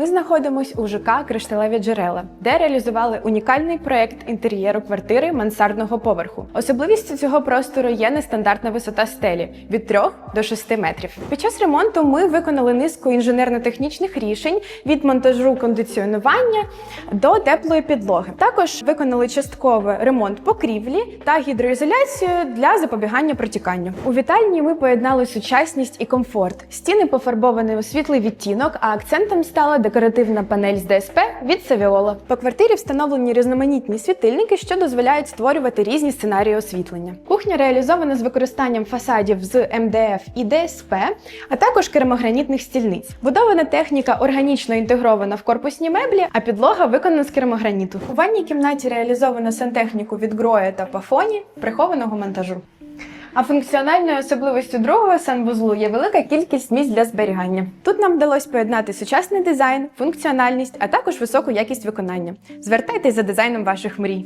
Ми знаходимось у ЖК Кришталеві джерела, де реалізували унікальний проект інтер'єру квартири мансардного поверху. Особливістю цього простору є нестандартна висота стелі від 3 до 6 метрів. Під час ремонту ми виконали низку інженерно-технічних рішень від монтажу кондиціонування до теплої підлоги. Також виконали частково ремонт покрівлі та гідроізоляцію для запобігання протіканню. У вітальні ми поєднали сучасність і комфорт. Стіни пофарбовані у світлий відтінок, а акцентом стала декоративна панель з ДСП від Савіола. По квартирі встановлені різноманітні світильники, що дозволяють створювати різні сценарії освітлення. Кухня реалізована з використанням фасадів з МДФ і ДСП, а також керамогранітних стільниць. Будована техніка органічно інтегрована в корпусні меблі, а підлога виконана з керамограніту. У ванній кімнаті реалізовано сантехніку від Гроя та Пафоні прихованого монтажу. А функціональною особливістю другого санвузлу є велика кількість місць для зберігання. Тут нам вдалося поєднати сучасний дизайн, функціональність, а також високу якість виконання. Звертайтесь за дизайном ваших мрій.